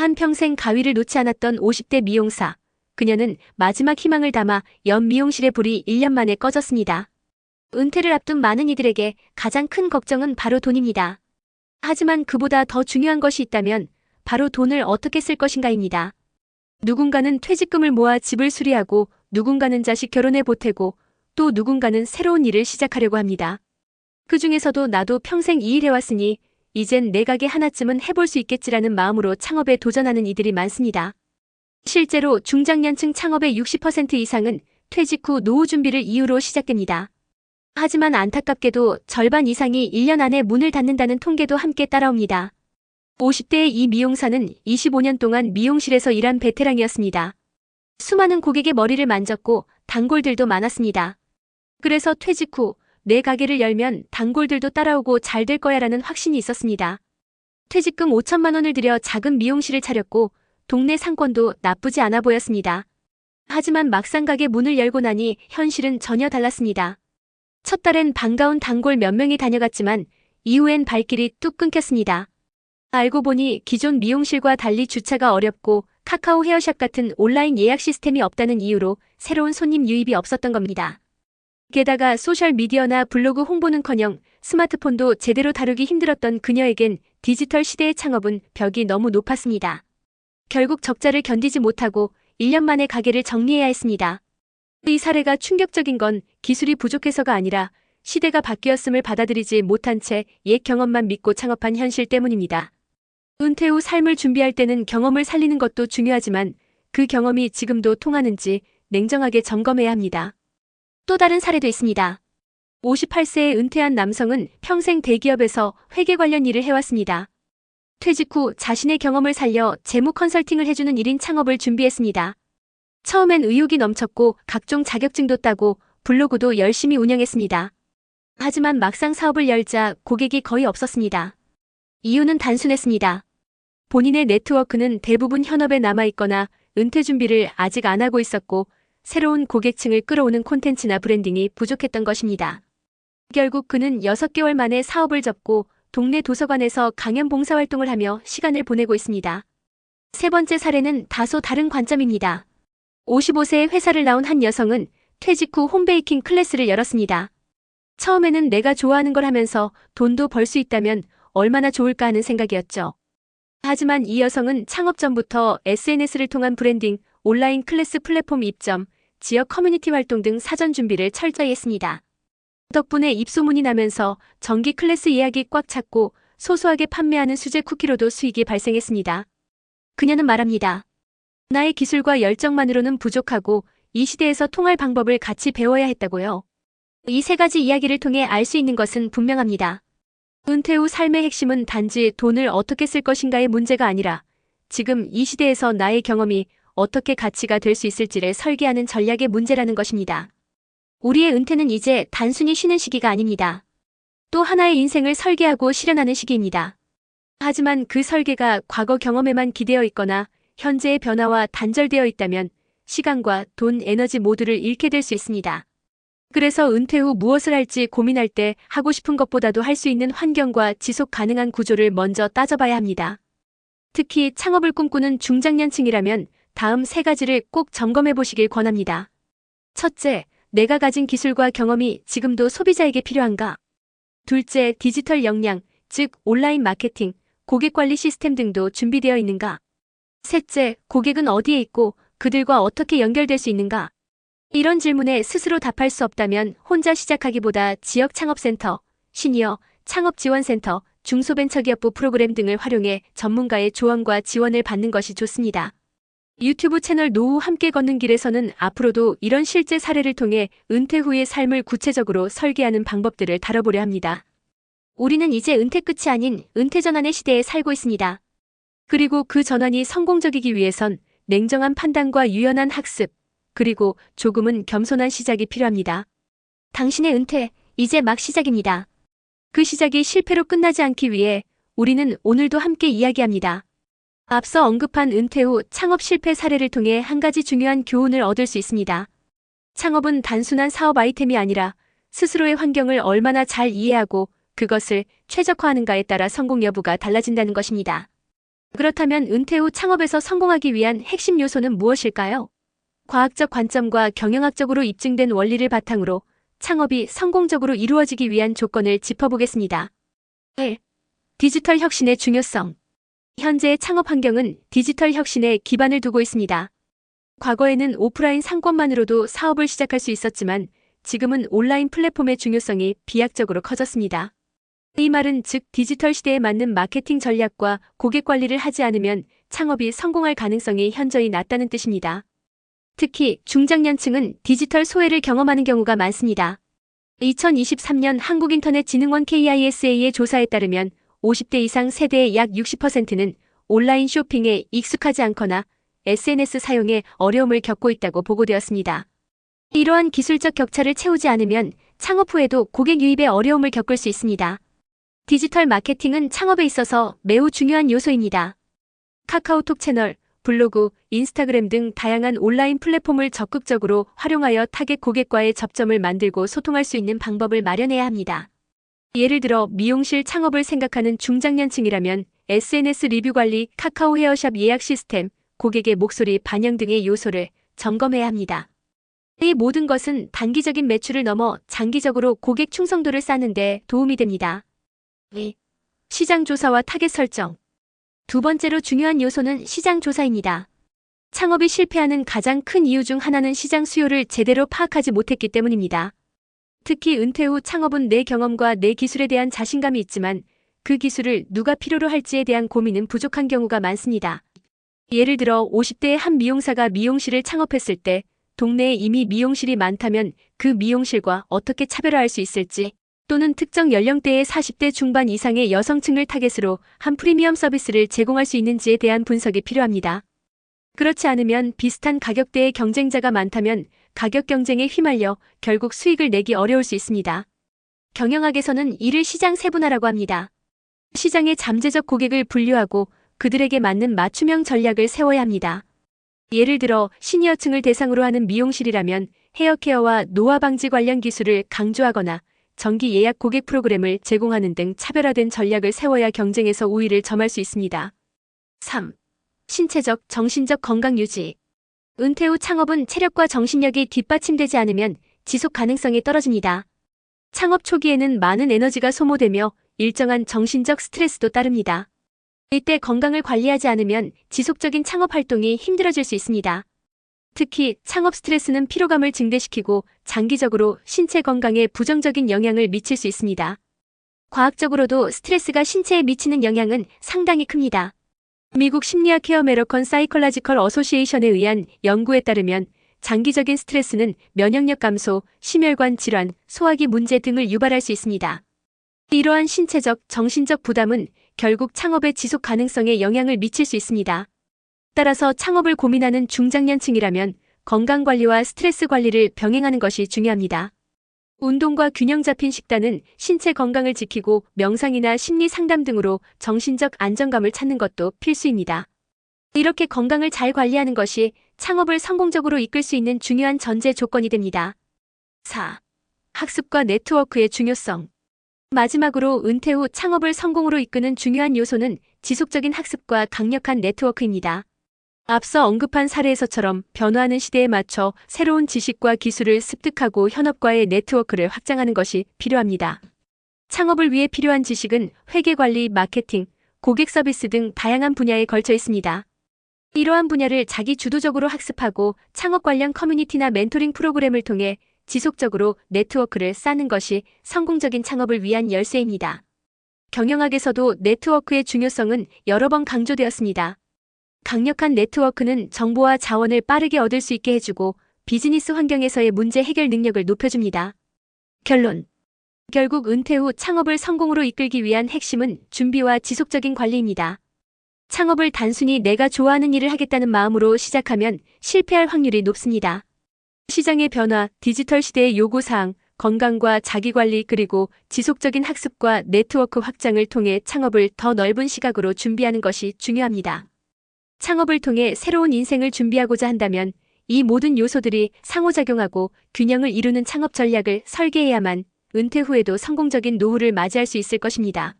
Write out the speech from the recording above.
한평생 가위를 놓지 않았던 50대 미용사. 그녀는 마지막 희망을 담아 연 미용실의 불이 1년 만에 꺼졌습니다. 은퇴를 앞둔 많은 이들에게 가장 큰 걱정은 바로 돈입니다. 하지만 그보다 더 중요한 것이 있다면 바로 돈을 어떻게 쓸 것인가입니다. 누군가는 퇴직금을 모아 집을 수리하고 누군가는 자식 결혼에 보태고 또 누군가는 새로운 일을 시작하려고 합니다. 그 중에서도 나도 평생 이 일 해왔으니 이젠 내 가게 하나쯤은 해볼 수 있겠지라는 마음으로 창업에 도전하는 이들이 많습니다. 실제로 중장년층 창업의 60% 이상은 퇴직 후 노후 준비를 이유로 시작됩니다. 하지만 안타깝게도 절반 이상이 1년 안에 문을 닫는다는 통계도 함께 따라옵니다. 50대의 이 미용사는 25년 동안 미용실에서 일한 베테랑이었습니다. 수많은 고객의 머리를 만졌고 단골들도 많았습니다. 그래서 퇴직 후 내 가게를 열면 단골들도 따라오고 잘 될 거야라는 확신이 있었습니다. 퇴직금 5천만 원을 들여 작은 미용실을 차렸고 동네 상권도 나쁘지 않아 보였습니다. 하지만 막상 가게 문을 열고 나니 현실은 전혀 달랐습니다. 첫 달엔 반가운 단골 몇 명이 다녀갔지만 이후엔 발길이 뚝 끊겼습니다. 알고 보니 기존 미용실과 달리 주차가 어렵고 카카오 헤어샵 같은 온라인 예약 시스템이 없다는 이유로 새로운 손님 유입이 없었던 겁니다. 게다가 소셜미디어나 블로그 홍보는커녕 스마트폰도 제대로 다루기 힘들었던 그녀에겐 디지털 시대의 창업은 벽이 너무 높았습니다. 결국 적자를 견디지 못하고 1년 만에 가게를 정리해야 했습니다. 이 사례가 충격적인 건 기술이 부족해서가 아니라 시대가 바뀌었음을 받아들이지 못한 채 옛 경험만 믿고 창업한 현실 때문입니다. 은퇴 후 삶을 준비할 때는 경험을 살리는 것도 중요하지만 그 경험이 지금도 통하는지 냉정하게 점검해야 합니다. 또 다른 사례도 있습니다. 58세에 은퇴한 남성은 평생 대기업에서 회계 관련 일을 해왔습니다. 퇴직 후 자신의 경험을 살려 재무 컨설팅을 해주는 1인 창업을 준비했습니다. 처음엔 의욕이 넘쳤고 각종 자격증도 따고 블로그도 열심히 운영했습니다. 하지만 막상 사업을 열자 고객이 거의 없었습니다. 이유는 단순했습니다. 본인의 네트워크는 대부분 현업에 남아있거나 은퇴 준비를 아직 안 하고 있었고 새로운 고객층을 끌어오는 콘텐츠나 브랜딩이 부족했던 것입니다. 결국 그는 6개월 만에 사업을 접고 동네 도서관에서 강연 봉사활동을 하며 시간을 보내고 있습니다. 세 번째 사례는 다소 다른 관점입니다. 55세에 회사를 나온 한 여성은 퇴직 후 홈베이킹 클래스를 열었습니다. 처음에는 내가 좋아하는 걸 하면서 돈도 벌 수 있다면 얼마나 좋을까 하는 생각이었죠. 하지만 이 여성은 창업 전부터 SNS를 통한 브랜딩, 온라인 클래스 플랫폼 입점, 지역 커뮤니티 활동 등 사전 준비를 철저히 했습니다. 덕분에 입소문이 나면서 정기 클래스 예약이 꽉 찼고 소소하게 판매하는 수제 쿠키로도 수익이 발생했습니다. 그녀는 말합니다. 나의 기술과 열정만으로는 부족하고 이 시대에서 통할 방법을 같이 배워야 했다고요. 이 세 가지 이야기를 통해 알 수 있는 것은 분명합니다. 은퇴 후 삶의 핵심은 단지 돈을 어떻게 쓸 것인가의 문제가 아니라 지금 이 시대에서 나의 경험이 어떻게 가치가 될 수 있을지를 설계하는 전략의 문제라는 것입니다. 우리의 은퇴는 이제 단순히 쉬는 시기가 아닙니다. 또 하나의 인생을 설계하고 실현하는 시기입니다. 하지만 그 설계가 과거 경험에만 기대어 있거나 현재의 변화와 단절되어 있다면 시간과 돈, 에너지 모두를 잃게 될 수 있습니다. 그래서 은퇴 후 무엇을 할지 고민할 때 하고 싶은 것보다도 할 수 있는 환경과 지속 가능한 구조를 먼저 따져봐야 합니다. 특히 창업을 꿈꾸는 중장년층이라면 다음 세 가지를 꼭 점검해 보시길 권합니다. 첫째, 내가 가진 기술과 경험이 지금도 소비자에게 필요한가? 둘째, 디지털 역량, 즉 온라인 마케팅, 고객 관리 시스템 등도 준비되어 있는가? 셋째, 고객은 어디에 있고 그들과 어떻게 연결될 수 있는가? 이런 질문에 스스로 답할 수 없다면 혼자 시작하기보다 지역 창업센터, 시니어, 창업지원센터, 중소벤처기업부 프로그램 등을 활용해 전문가의 조언과 지원을 받는 것이 좋습니다. 유튜브 채널 노후 함께 걷는 길에서는 앞으로도 이런 실제 사례를 통해 은퇴 후의 삶을 구체적으로 설계하는 방법들을 다뤄보려 합니다. 우리는 이제 은퇴 끝이 아닌 은퇴 전환의 시대에 살고 있습니다. 그리고 그 전환이 성공적이기 위해선 냉정한 판단과 유연한 학습, 그리고 조금은 겸손한 시작이 필요합니다. 당신의 은퇴, 이제 막 시작입니다. 그 시작이 실패로 끝나지 않기 위해 우리는 오늘도 함께 이야기합니다. 앞서 언급한 은퇴 후 창업 실패 사례를 통해 한 가지 중요한 교훈을 얻을 수 있습니다. 창업은 단순한 사업 아이템이 아니라 스스로의 환경을 얼마나 잘 이해하고 그것을 최적화하는가에 따라 성공 여부가 달라진다는 것입니다. 그렇다면 은퇴 후 창업에서 성공하기 위한 핵심 요소는 무엇일까요? 과학적 관점과 경영학적으로 입증된 원리를 바탕으로 창업이 성공적으로 이루어지기 위한 조건을 짚어보겠습니다. 1. 디지털 혁신의 중요성. 현재의 창업 환경은 디지털 혁신에 기반을 두고 있습니다. 과거에는 오프라인 상권만으로도 사업을 시작할 수 있었지만 지금은 온라인 플랫폼의 중요성이 비약적으로 커졌습니다. 이 말은 즉 디지털 시대에 맞는 마케팅 전략과 고객 관리를 하지 않으면 창업이 성공할 가능성이 현저히 낮다는 뜻입니다. 특히 중장년층은 디지털 소외를 경험하는 경우가 많습니다. 2023년 한국인터넷진흥원 KISA의 조사에 따르면 50대 이상 세대의 약 60%는 온라인 쇼핑에 익숙하지 않거나 SNS 사용에 어려움을 겪고 있다고 보고되었습니다. 이러한 기술적 격차를 채우지 않으면 창업 후에도 고객 유입에 어려움을 겪을 수 있습니다. 디지털 마케팅은 창업에 있어서 매우 중요한 요소입니다. 카카오톡 채널, 블로그, 인스타그램 등 다양한 온라인 플랫폼을 적극적으로 활용하여 타겟 고객과의 접점을 만들고 소통할 수 있는 방법을 마련해야 합니다. 예를 들어 미용실 창업을 생각하는 중장년층이라면 SNS 리뷰 관리, 카카오 헤어샵 예약 시스템, 고객의 목소리 반영 등의 요소를 점검해야 합니다. 이 모든 것은 단기적인 매출을 넘어 장기적으로 고객 충성도를 쌓는 데 도움이 됩니다. 2. 시장 조사와 타겟 설정. 두 번째로 중요한 요소는 시장 조사입니다. 창업이 실패하는 가장 큰 이유 중 하나는 시장 수요를 제대로 파악하지 못했기 때문입니다. 특히 은퇴 후 창업은 내 경험과 내 기술에 대한 자신감이 있지만 그 기술을 누가 필요로 할지에 대한 고민은 부족한 경우가 많습니다. 예를 들어 50대의 한 미용사가 미용실을 창업했을 때 동네에 이미 미용실이 많다면 그 미용실과 어떻게 차별화할 수 있을지 또는 특정 연령대의 40대 중반 이상의 여성층을 타겟으로 한 프리미엄 서비스를 제공할 수 있는지에 대한 분석이 필요합니다. 그렇지 않으면 비슷한 가격대의 경쟁자가 많다면 가격 경쟁에 휘말려 결국 수익을 내기 어려울 수 있습니다. 경영학에서는 이를 시장 세분화라고 합니다. 시장의 잠재적 고객을 분류하고 그들에게 맞는 맞춤형 전략을 세워야 합니다. 예를 들어 시니어층을 대상으로 하는 미용실이라면 헤어케어와 노화 방지 관련 기술을 강조하거나 정기 예약 고객 프로그램을 제공하는 등 차별화된 전략을 세워야 경쟁에서 우위를 점할 수 있습니다. 3. 신체적, 정신적 건강 유지. 은퇴 후 창업은 체력과 정신력이 뒷받침되지 않으면 지속 가능성이 떨어집니다. 창업 초기에는 많은 에너지가 소모되며 일정한 정신적 스트레스도 따릅니다. 이때 건강을 관리하지 않으면 지속적인 창업 활동이 힘들어질 수 있습니다. 특히 창업 스트레스는 피로감을 증대시키고 장기적으로 신체 건강에 부정적인 영향을 미칠 수 있습니다. 과학적으로도 스트레스가 신체에 미치는 영향은 상당히 큽니다. 미국 심리학 케어 메러컨 사이컬라지컬 어소시에이션에 의한 연구에 따르면 장기적인 스트레스는 면역력 감소, 심혈관 질환, 소화기 문제 등을 유발할 수 있습니다. 이러한 신체적, 정신적 부담은 결국 창업의 지속 가능성에 영향을 미칠 수 있습니다. 따라서 창업을 고민하는 중장년층이라면 건강관리와 스트레스 관리를 병행하는 것이 중요합니다. 운동과 균형 잡힌 식단은 신체 건강을 지키고 명상이나 심리 상담 등으로 정신적 안정감을 찾는 것도 필수입니다. 이렇게 건강을 잘 관리하는 것이 창업을 성공적으로 이끌 수 있는 중요한 전제 조건이 됩니다. 4. 학습과 네트워크의 중요성. 마지막으로 은퇴 후 창업을 성공으로 이끄는 중요한 요소는 지속적인 학습과 강력한 네트워크입니다. 앞서 언급한 사례에서처럼 변화하는 시대에 맞춰 새로운 지식과 기술을 습득하고 현업과의 네트워크를 확장하는 것이 필요합니다. 창업을 위해 필요한 지식은 회계관리, 마케팅, 고객 서비스 등 다양한 분야에 걸쳐 있습니다. 이러한 분야를 자기 주도적으로 학습하고 창업 관련 커뮤니티나 멘토링 프로그램을 통해 지속적으로 네트워크를 쌓는 것이 성공적인 창업을 위한 열쇠입니다. 경영학에서도 네트워크의 중요성은 여러 번 강조되었습니다. 강력한 네트워크는 정보와 자원을 빠르게 얻을 수 있게 해주고 비즈니스 환경에서의 문제 해결 능력을 높여줍니다. 결론. 결국 은퇴 후 창업을 성공으로 이끌기 위한 핵심은 준비와 지속적인 관리입니다. 창업을 단순히 내가 좋아하는 일을 하겠다는 마음으로 시작하면 실패할 확률이 높습니다. 시장의 변화, 디지털 시대의 요구사항, 건강과 자기관리 그리고 지속적인 학습과 네트워크 확장을 통해 창업을 더 넓은 시각으로 준비하는 것이 중요합니다. 창업을 통해 새로운 인생을 준비하고자 한다면 이 모든 요소들이 상호작용하고 균형을 이루는 창업 전략을 설계해야만 은퇴 후에도 성공적인 노후를 맞이할 수 있을 것입니다.